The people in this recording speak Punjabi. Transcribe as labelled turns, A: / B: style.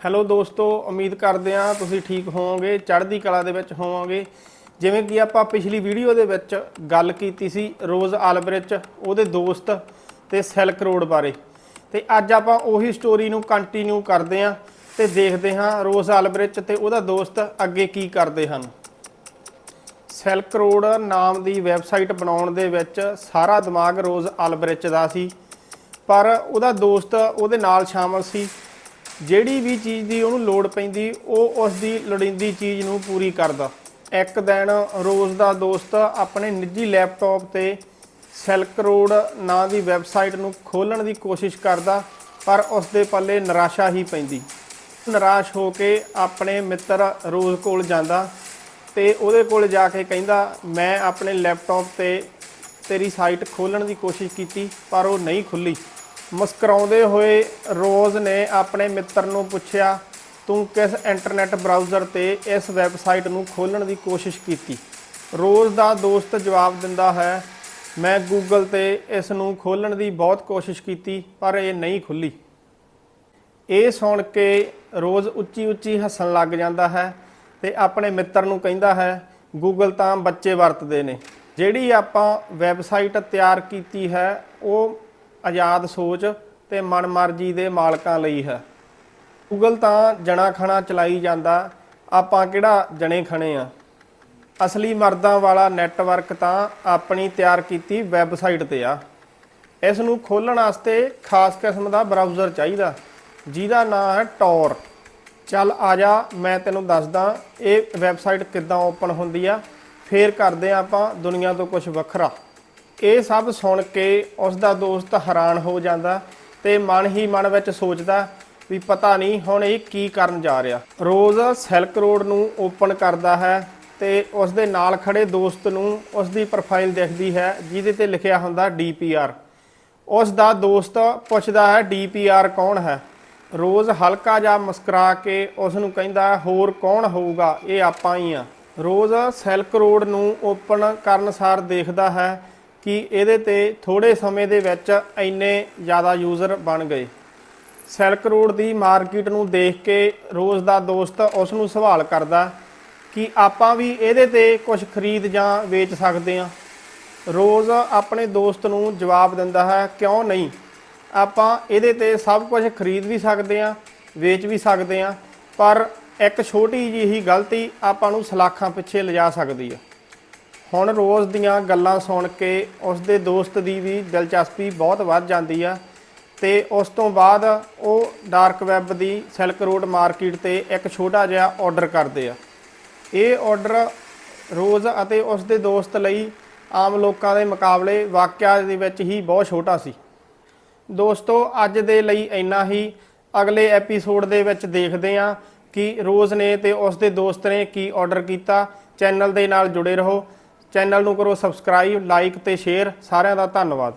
A: ਹੈਲੋ ਦੋਸਤੋ, ਉਮੀਦ ਕਰਦੇ ਹਾਂ ਤੁਸੀਂ ਠੀਕ ਹੋਵੋਗੇ, ਚੜ੍ਹਦੀ ਕਲਾ ਦੇ ਵਿੱਚ ਹੋਵੋਗੇ। ਜਿਵੇਂ ਕਿ ਆਪਾਂ ਪਿਛਲੀ ਵੀਡੀਓ ਦੇ ਵਿੱਚ ਗੱਲ ਕੀਤੀ ਸੀ ਰੋਜ਼ ਆਲਬ੍ਰਿਚ ਉਹਦੇ ਦੋਸਤ ਤੇ ਸਿਲਕ ਰੋਡ ਬਾਰੇ। ਤੇ ਅੱਜ ਆਪਾਂ ਉਹੀ ਸਟੋਰੀ ਨੂੰ ਕੰਟੀਨਿਊ ਕਰਦੇ ਹਾਂ ਤੇ ਦੇਖਦੇ ਹਾਂ ਰੋਜ਼ ਆਲਬ੍ਰਿਚ ਤੇ ਉਹਦਾ ਦੋਸਤ ਅੱਗੇ ਕੀ ਕਰਦੇ ਹਨ। ਸਿਲਕ ਰੋਡ ਨਾਮ ਦੀ ਵੈਬਸਾਈਟ ਬਣਾਉਣ ਦੇ ਵਿੱਚ ਸਾਰਾ ਦਿਮਾਗ ਰੋਜ਼ ਅਲਬ੍ਰਿਚ ਦਾ ਸੀ। ਪਰ ਉਹਦਾ ਦੋਸਤ ਉਹਦੇ ਨਾਲ ਸ਼ਾਮਲ ਸੀ। ਜਿਹੜੀ ਵੀ ਚੀਜ਼ ਦੀ ਉਹਨੂੰ ਲੋੜ ਪੈਂਦੀ, ਉਹ ਉਸ ਦੀ ਲੋੜੀਂਦੀ ਚੀਜ਼ ਨੂੰ ਪੂਰੀ ਕਰਦਾ। ਇੱਕ ਦਿਨ ਰੋਜ਼ ਦਾ ਦੋਸਤ ਆਪਣੇ ਨਿੱਜੀ ਲੈਪਟਾਪ ਤੇ ਸਿਲਕ ਰੋਡ ਨਾਂ ਦੀ ਵੈਬਸਾਈਟ ਨੂੰ ਖੋਲਣ ਦੀ ਕੋਸ਼ਿਸ਼ ਕਰਦਾ, ਪਰ ਉਸ ਦੇ ਪੱਲੇ ਨਿਰਾਸ਼ਾ ਹੀ ਪੈਂਦੀ। ਨਿਰਾਸ਼ ਹੋ ਕੇ ਆਪਣੇ ਮਿੱਤਰ ਰੋਜ਼ ਕੋਲ ਜਾਂਦਾ ਤੇ ਉਹਦੇ ਕੋਲ ਜਾ ਕੇ ਕਹਿੰਦਾ, ਮੈਂ ਆਪਣੇ ਲੈਪਟਾਪ ਤੇ ਤੇਰੀ ਸਾਈਟ ਖੋਲਣ ਦੀ ਕੋਸ਼ਿਸ਼ ਕੀਤੀ, ਪਰ ਉਹ ਨਹੀਂ ਖੁੱਲੀ ਮੁਸਕਰਾਉਂਦੇ ਹੋਏ ਰੋਜ਼ ਨੇ ਆਪਣੇ ਮਿੱਤਰ ਨੂੰ ਪੁੱਛਿਆ, ਤੂੰ ਕਿਸ ਇੰਟਰਨੈਟ ਬਰਾਊਜ਼ਰ ਤੇ ਇਸ ਵੈਬਸਾਈਟ ਨੂੰ ਖੋਲਣ ਦੀ ਕੋਸ਼ਿਸ਼ ਕੀਤੀ? ਰੋਜ਼ ਦਾ ਦੋਸਤ ਜਵਾਬ ਦਿੰਦਾ ਹੈ, ਮੈਂ ਗੂਗਲ ਤੇ ਇਸ ਨੂੰ ਖੋਲਣ ਦੀ ਬਹੁਤ ਕੋਸ਼ਿਸ਼ ਕੀਤੀ, ਪਰ ਇਹ ਨਹੀਂ ਖੁੱਲੀ ਇਹ ਸੁਣ ਕੇ ਰੋਜ਼ ਉੱਚੀ ਉੱਚੀ ਹੱਸਣ ਲੱਗ ਜਾਂਦਾ ਹੈ ਤੇ ਆਪਣੇ ਮਿੱਤਰ ਨੂੰ ਕਹਿੰਦਾ ਹੈ, ਗੂਗਲ ਤਾਂ ਬੱਚੇ ਵਰਤਦੇ ਨੇ। ਜਿਹੜੀ ਆਪਾਂ ਵੈਬਸਾਈਟ ਤਿਆਰ ਕੀਤੀ ਹੈ, ਉਹ ਆਜ਼ਾਦ ਸੋਚ ਤੇ ਮਨਮਰਜ਼ੀ ਦੇ ਮਾਲਕਾਂ ਲਈ ਹੈ। ਗੂਗਲ ਤਾਂ ਜਣਾ ਖਣਾ ਚਲਾਈ ਜਾਂਦਾ, ਆਪਾਂ ਕਿਹੜਾ ਜਣੇ ਖਣੇ ਆ? ਅਸਲੀ ਮਰਦਾਂ ਵਾਲਾ ਨੈਟਵਰਕ ਤਾਂ ਆਪਣੀ ਤਿਆਰ ਕੀਤੀ ਵੈਬਸਾਈਟ ਤੇ ਆ। ਇਸ ਨੂੰ ਖੋਲਣ ਵਾਸਤੇ ਖਾਸ ਕਿਸਮ ਦਾ ਬਰਾਊਜ਼ਰ ਚਾਹੀਦਾ, ਜਿਹਦਾ ਨਾਮ ਹੈ ਟੌਰ। ਚੱਲ ਆ ਜਾ, ਮੈਂ ਤੈਨੂੰ ਦੱਸਦਾ ਇਹ ਵੈਬਸਾਈਟ ਕਿੱਦਾਂ ਓਪਨ ਹੁੰਦੀ ਆ। ਫੇਰ ਕਰਦੇ ਆ ਆਪਾਂ ਦੁਨੀਆ ਤੋਂ ਕੁਝ ਵੱਖਰਾ। ਇਹ ਸਭ ਸੁਣ ਕੇ ਉਸ ਦਾ ਦੋਸਤ ਹੈਰਾਨ ਹੋ ਜਾਂਦਾ ਤੇ ਮਨ ਹੀ ਮਨ ਵਿੱਚ ਸੋਚਦਾ ਵੀ ਪਤਾ ਨਹੀਂ ਹੁਣ ਇਹ ਕੀ ਕਰਨ ਜਾ ਰਿਹਾ। ਰੋਜ਼ ਸਿਲਕ ਰੋਡ ਨੂੰ ਓਪਨ ਕਰਦਾ ਹੈ ਤੇ ਉਸ ਦੇ ਨਾਲ ਖੜੇ ਦੋਸਤ ਨੂੰ ਉਸ ਦੀ ਪ੍ਰੋਫਾਈਲ ਦਿਖਦੀ ਹੈ, ਜਿਹਦੇ ਤੇ ਲਿਖਿਆ ਹੁੰਦਾ DPR ਉਸ ਦਾ ਦੋਸਤ ਪੁੱਛਦਾ ਹੈ DPR ਕੌਣ ਹੈ? ਰੋਜ਼ ਹਲਕਾ ਜਿਹਾ ਮੁਸਕਰਾ ਕੇ ਉਸ ਨੂੰ ਕਹਿੰਦਾ, ਹੋਰ ਕੌਣ ਹੋਊਗਾ? ਇਹ ਆਪਾਂ ਹੀ ਆ। ਰੋਜ਼ ਸਿਲਕ ਰੋਡ ਨੂੰ ਓਪਨ ਕਰਨ ਸਾਰ ਦੇਖਦਾ ਹੈ ਕਿ ਇਹਦੇ ਤੇ ਥੋੜੇ ਸਮੇਂ ਦੇ ਵਿੱਚ ਇੰਨੇ ਜ਼ਿਆਦਾ ਯੂਜ਼ਰ ਬਣ ਗਏ। ਸਿਲਕ ਰੋਡ ਦੀ ਮਾਰਕੀਟ ਨੂੰ ਦੇਖ ਕੇ ਰੋਜ਼ ਦਾ ਦੋਸਤ ਉਸ ਨੂੰ ਸਵਾਲ ਕਰਦਾ ਕਿ ਆਪਾਂ ਵੀ ਇਹਦੇ ਤੇ ਕੁਝ ਖਰੀਦ ਜਾਂ ਵੇਚ ਸਕਦੇ ਹਾਂ। ਰੋਜ਼ ਆਪਣੇ ਦੋਸਤ ਨੂੰ ਜਵਾਬ ਦਿੰਦਾ ਹੈ, ਕਿਉਂ ਨਹੀਂ? ਆਪਾਂ ਇਹਦੇ ਤੇ ਸਭ ਕੁਝ ਖਰੀਦ ਵੀ ਸਕਦੇ ਹਾਂ, ਵੇਚ ਵੀ ਸਕਦੇ ਹਾਂ, ਪਰ ਇੱਕ ਛੋਟੀ ਜਿਹੀ ਗਲਤੀ ਆਪਾਂ ਨੂੰ ਸਲਾਖਾਂ ਪਿੱਛੇ ਲਿਜਾ ਸਕਦੀ ਹੈ। ਹੁਣ ਰੋਜ਼ ਦੀਆਂ ਗੱਲਾਂ ਸੁਣ ਕੇ ਉਸ ਦੇ ਦੋਸਤ ਦੀ ਵੀ ਦਿਲਚਸਪੀ ਬਹੁਤ ਵੱਧ ਜਾਂਦੀ ਆ ਤੇ ਉਸ ਤੋਂ ਬਾਅਦ ਉਹ ਡਾਰਕ ਵੈਬ ਦੀ ਸਿਲਕ ਰੋਡ ਮਾਰਕੀਟ ਤੇ ਇੱਕ ਛੋਟਾ ਜਿਹਾ ਆਰਡਰ ਕਰਦੇ ਆ। ਇਹ ਆਰਡਰ ਰੋਜ਼ ਅਤੇ ਉਸ ਦੇ ਦੋਸਤ ਲਈ ਆਮ ਲੋਕਾਂ ਦੇ ਮੁਕਾਬਲੇ ਵਾਕਿਆ ਦੇ ਵਿੱਚ ਹੀ ਬਹੁਤ ਛੋਟਾ ਸੀ। ਦੋਸਤੋ, ਅੱਜ ਦੇ ਲਈ ਇੰਨਾ ਹੀ। ਅਗਲੇ ਐਪੀਸੋਡ ਦੇ ਵਿੱਚ ਦੇਖਦੇ ਹਾਂ ਕਿ ਰੋਜ਼ ਨੇ ਤੇ ਉਸ ਦੇ ਦੋਸਤ ਨੇ ਕੀ ਆਰਡਰ ਕੀਤਾ। ਚੈਨਲ ਦੇ ਨਾਲ ਜੁੜੇ ਰਹੋ। ਚੈਨਲ ਨੂੰ ਕਰੋ ਸਬਸਕ੍ਰਾਈਬ ਲਾਈਕ ਤੇ ਸ਼ੇਅਰ। ਸਾਰਿਆਂ ਦਾ ਧੰਨਵਾਦ।